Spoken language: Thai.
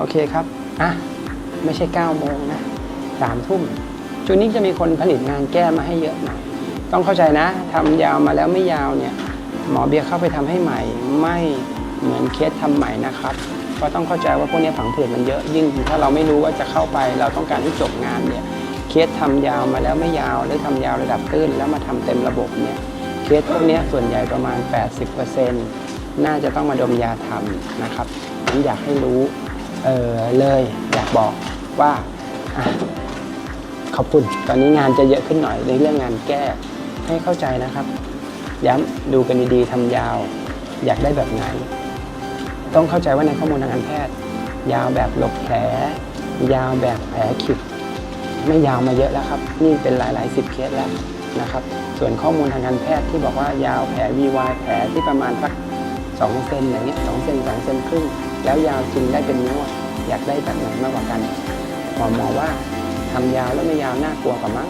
โอเคครับอะไม่ใช่ 9 โมงนะสามทุ่มช่วงนี้จะมีคนผลิตงานแก้มาให้เยอะหน่อยต้องเข้าใจนะทำยาวมาแล้วไม่ยาวเนี่ย หมอเบียร์เข้าไปทำให้ใหม่ ไม่เหมือนเคสทำใหม่นะครับก็ต้องเข้าใจว่าพวกนี้ผังผืดมันเยอะยิ่ง ถ้าเราไม่รู้ว่าจะเข้าไป เราต้องการให้จบงานเนี่ยเคสทำยาวมาแล้วไม่ยาว หรือทำยาวระดับตื้นแล้วมาทำเต็มระบบเนี่ยเคสพวกเนี้ยส่วนใหญ่ประมาณ 80%น่าจะต้องมาดมยาทำนะครับผมอยากให้รู้ เออเลยอยากบอกว่าอขอบคุณตอนนี้งานจะเยอะขึ้นหน่อยในเรื่องงานแก้ให้เข้าใจนะครับ ย้ำดูกันดีๆทำยาว อยากได้แบบไหน ต้องเข้าใจว่าในข้อมูลทางการแพทย์ ยาวแบบหลบแผล ยาวแบบแผลขิดไม่ยาวมาเยอะแล้วครับนี่เป็นหลายๆสิบเคสแล้วนะครับ ส่วนข้อมูลทางการแพทย์ที่บอกว่ายาวแผล VY แผลที่ประมาณสัก 2เซนอย่างเงี้ย2เซน2เซนครึ่ง แล้วยาวจริงได้เป็นนิ้วอะอยากได้แบบไหนมากกว่ากันหมอหมอว่าทำยาวแล้วไม่ยาวน่ากลัวกว่ามั้ง